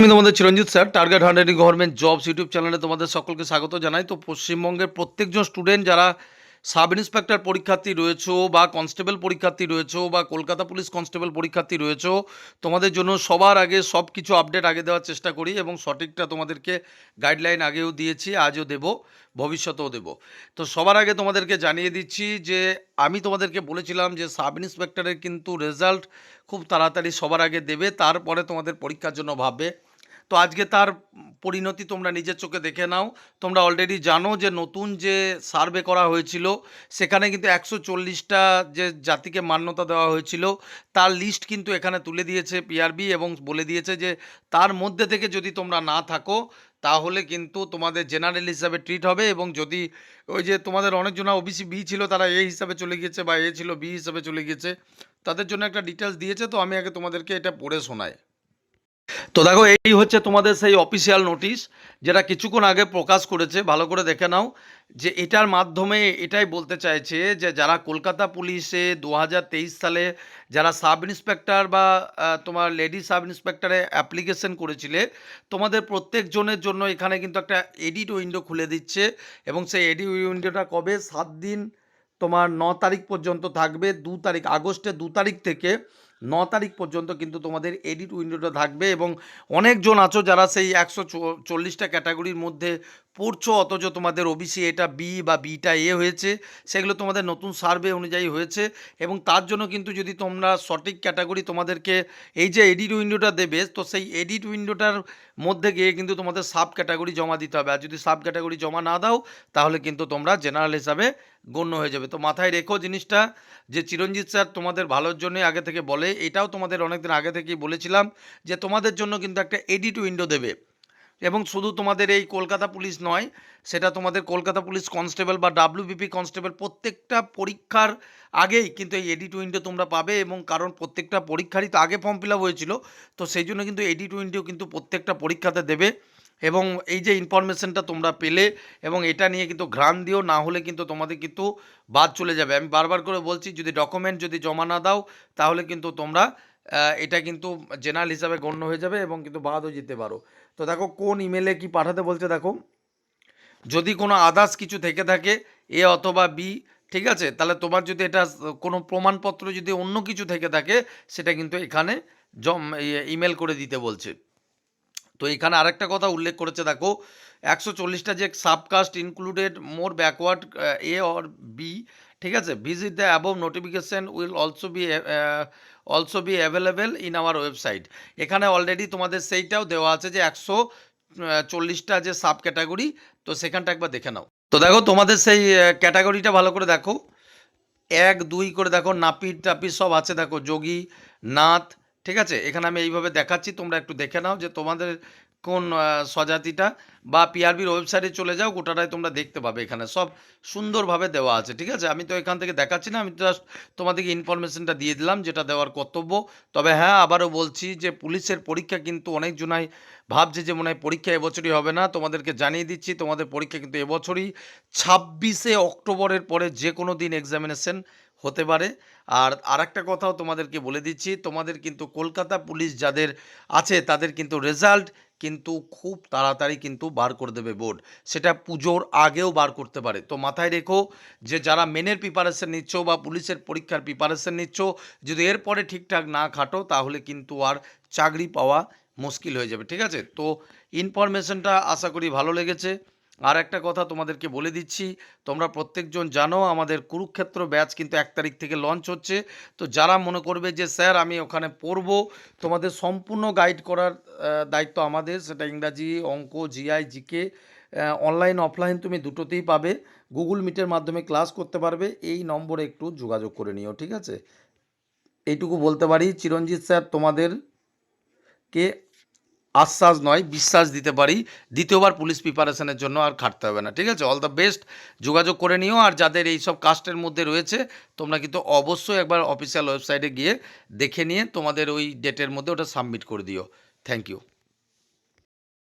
আমি তোমাদের Chiranjit sir target hundred government jobs YouTube চ্যানেলে তোমাদের সকলকে স্বাগত জানাই। তো পশ্চিমবঙ্গের প্রত্যেকজন স্টুডেন্ট যারা সাব ইন্সপেক্টর পরীক্ষার্থী রয়েছে বা কনস্টেবল পরীক্ষার্থী রয়েছে বা কলকাতা পুলিশ কনস্টেবল পরীক্ষার্থী রয়েছে, তোমাদের জন্য সবার আগে সব কিছু আপডেট আগে দেওয়ার চেষ্টা করি এবং সঠিকটা তোমাদেরকে গাইডলাইন আগেও দিয়েছি, আজও দেব, ভবিষ্যতেও দেব। তো সবার আগে তোমাদেরকে জানিয়ে দিচ্ছি যে, আমি তোমাদেরকে বলেছিলাম যে সাব ইন্সপেক্টরের কিন্তু রেজাল্ট খুব তাড়াতাড়ি সবার আগে দেবে, তারপরে তোমাদের পরীক্ষার জন্য ভাববে। তো আজকে তার পরিণতি তোমরা নিজের চোখে দেখে নাও। তোমরা অলরেডি জানো যে নতুন যে সার্ভে করা হয়েছিল, সেখানে কিন্তু একশো চল্লিশটা যে জাতিকে মান্যতা দেওয়া হয়েছিল, তার লিস্ট কিন্তু এখানে তুলে দিয়েছে পিআরবি এবং বলে দিয়েছে যে তার মধ্যে থেকে যদি তোমরা না থাকো, তাহলে কিন্তু তোমাদের জেনারেল হিসাবে ট্রিট হবে এবং যদি ওই যে তোমাদের অনেকজনা ওবিসি বি ছিল, তারা এ হিসাবে চলে গিয়েছে বা এ ছিল বি হিসাবে চলে গিয়েছে, তাদের জন্য একটা ডিটেলস দিয়েছে, তো আমি আগে তোমাদেরকে এটা পড়ে শোনাই। তো দেখো, এই হচ্ছে তোমাদের সেই অফিসিয়াল নোটিশ যেটা কিছুক্ষণ আগে প্রকাশ করেছে। ভালো করে দেখে নাও যে এটার মাধ্যমে এটাই বলতে চাইছে যে যারা কলকাতা পুলিশে দু হাজার তেইশ সালে যারা সাব ইন্সপেক্টর বা তোমার লেডি সাব ইন্সপেক্টরে অ্যাপ্লিকেশন করেছিলে, তোমাদের প্রত্যেকজনের জন্য এখানে কিন্তু একটা এডিট উইন্ডো খুলে দিচ্ছে এবং সেই এডিট উইন্ডোটা কবে? সাত দিন, তোমার ন তারিখ পর্যন্ত থাকবে, দু তারিখ, আগস্টের দু তারিখ থেকে। ন তারিখ পর্যন্ত কিন্তু তোমাদের এডিট উইন্ডোটা থাকবে এবং অনেকজন আছো যারা সেই একশো চল্লিশটা ক্যাটাগরির মধ্যে পড়ছো অথচ তোমাদের ওবিসি এটা বি বা বিটা এ হয়েছে, সেগুলো তোমাদের নতুন সার্ভে অনুযায়ী হয়েছে এবং তার জন্য কিন্তু যদি তোমরা সঠিক ক্যাটাগরি তোমাদেরকে এই যে এডিট উইন্ডোটা দেবে, তো সেই এডিট উইন্ডোটার মধ্যে গিয়ে কিন্তু তোমাদের সাব ক্যাটাগরি জমা দিতে হবে। আর যদি সাব ক্যাটাগরি জমা না দাও, তাহলে কিন্তু তোমরা জেনারেল হিসাবে গণ্য হয়ে যাবে। তো মাথায় রেখো জিনিসটা যে চিরঞ্জিত স্যার তোমাদের ভালোর জন্য আগে থেকে বলে, এটাও তোমাদের অনেকদিন আগে থেকেই বলেছিলাম যে তোমাদের জন্য কিন্তু একটা এডিট উইন্ডো দেবে। এবং শুধু তোমাদের এই কলকাতা পুলিশ নয়, সেটা তোমাদের কলকাতা পুলিশ কনস্টেবল বা ডাব্লিউবিপি কনস্টেবল প্রত্যেকটা পরীক্ষার আগেই কিন্তু এই এডিট উইন্ডো তোমরা পাবে এবং কারণ প্রত্যেকটা পরীক্ষারই তো আগে ফর্ম ফিল আপ হয়েছিল, তো সেই জন্য কিন্তু এডিট উইন্ডো কিন্তু প্রত্যেকটা পরীক্ষাতে দেবে এবং এই যে ইনফরমেশনটা তোমরা পেলে এবং এটা নিয়ে কিন্তু ঘ্রাণ দিও, না হলে কিন্তু তোমাদের কিন্তু বাদ চলে যাবে। আমি বারবার করে বলছি, যদি ডকুমেন্ট যদি জমা না দাও, তাহলে কিন্তু তোমরা এটা কিন্তু জেনারেল হিসাবে গণ্য হয়ে যাবে এবং কিন্তু বাদও যেতে পারো। তো দেখো কোন ইমেলে কি পাঠাতে বলছে দেখো। যদি কোনো আদার্স কিছু থেকে থাকে এ অথবা বি ঠিক আছে? তাহলে তোমার যদি এটা কোনো প্রমাণপত্র যদি অন্য কিছু থেকে থাকে, সেটা কিন্তু এখানে জম ইমেল করে দিতে বলছে। তো এখানে আরেকটা কথা উল্লেখ করেছে দেখো, একশো চল্লিশটা যে subcaste included more backward A or B ঠিক আছে? Visit the above notification will also be also be available in our website এখানে অলরেডি তোমাদের সেইটাও দেওয়া আছে যে একশো চল্লিশটা যে সাব ক্যাটাগরি তো সেখানটা একবার দেখে নাও। তো দেখো, তোমাদের সেই ক্যাটাগরিটা ভালো করে দেখো। এক, দুই করে দেখো, নাপিত, টাপিত সব আছে দেখো, যোগী, নাথ, ঠিক আছে? এখানে আমি এইভাবে দেখাচ্ছি, তোমরা একটু দেখে নাও যে তোমাদের কোন স্বজাতিটা বা পিআরবির ওয়েবসাইটে চলে যাও, গোটাটাই তোমরা দেখতে পাবে এখানে। সব সুন্দরভাবে দেওয়া আছে, ঠিক আছে? আমি তো এখান থেকে দেখাচ্ছি না, আমি জাস্ট তোমাদেরকে ইনফরমেশনটা দিয়ে দিলাম, যেটা দেওয়ার কর্তব্য। তবে হ্যাঁ আবারও বলছি যে পুলিশের পরীক্ষা কিন্তু অনেক জনাই ভাবছে যে মনে হয় পরীক্ষা এবছরই হবে না। তোমাদেরকে জানিয়ে দিচ্ছি, তোমাদের পরীক্ষা কিন্তু এবছরই। ছাব্বিশে অক্টোবরের পরে যে কোনো দিন এক্সামিনেশন হতে পারে। আর আরেকটা কথাও তোমাদেরকে বলে দিচ্ছি, তোমাদের কিন্তু কলকাতা পুলিশ যাদের আছে, তাদের কিন্তু রেজাল্ট কিন্তু খুব তাড়াতাড়ি কিন্তু বার করে দেবে বোর্ড সেটা পুজোর আগেও বার করতে পারে। তো মাথায় রেখো যে যারা মেনের প্রিপারেশন নিচ্ছ বা পুলিশের পরীক্ষার প্রিপারেশন নিচ্ছ, যদি এরপরে ঠিকঠাক না খাটো, তাহলে কিন্তু আর চাকরি পাওয়া মুশকিল হয়ে যাবে। ঠিক আছে? তো ইনফরমেশনটা আশা করি ভালো লেগেছে। আর একটা কথা তোমাদেরকে বলে দিচ্ছি, তোমরা প্রত্যেকজন জানো আমাদের কুরুক্ষেত্র ব্যাচ কিন্তু এক তারিখ থেকে লঞ্চ হচ্ছে। তো যারা মনে করবে যে, স্যার, আমি ওখানে পড়ব, তোমাদের সম্পূর্ণ গাইড করার দায়িত্ব আমাদের। সেটা ইংরাজি, অঙ্ক জিআই জিকে অনলাইন অফলাইন তুমি দুটোতেই পাবে। গুগল মিটের মাধ্যমে ক্লাস করতে পারবে। এই নম্বরে একটু যোগাযোগ করে নিও, ঠিক আছে? এইটুকু বলতে পারি। চিরঞ্জিত স্যার, তোমাদেরকে আশ্বাস নয়, বিশ্বাস দিতে পারি। দ্বিতীয়বার পুলিশ প্রিপারেশনের জন্য আর খাটতে হবে না, ঠিক আছে? অল দ্য বেস্ট যোগাযোগ করে নিও, আর যাদের এই সব কাস্টের মধ্যে রয়েছে, তোমরা কিন্তু অবশ্যই একবার অফিসিয়াল ওয়েবসাইটে গিয়ে দেখে নিয়ে তোমাদের ওই ডেটের মধ্যে ওটা সাবমিট করে দিও। Thank you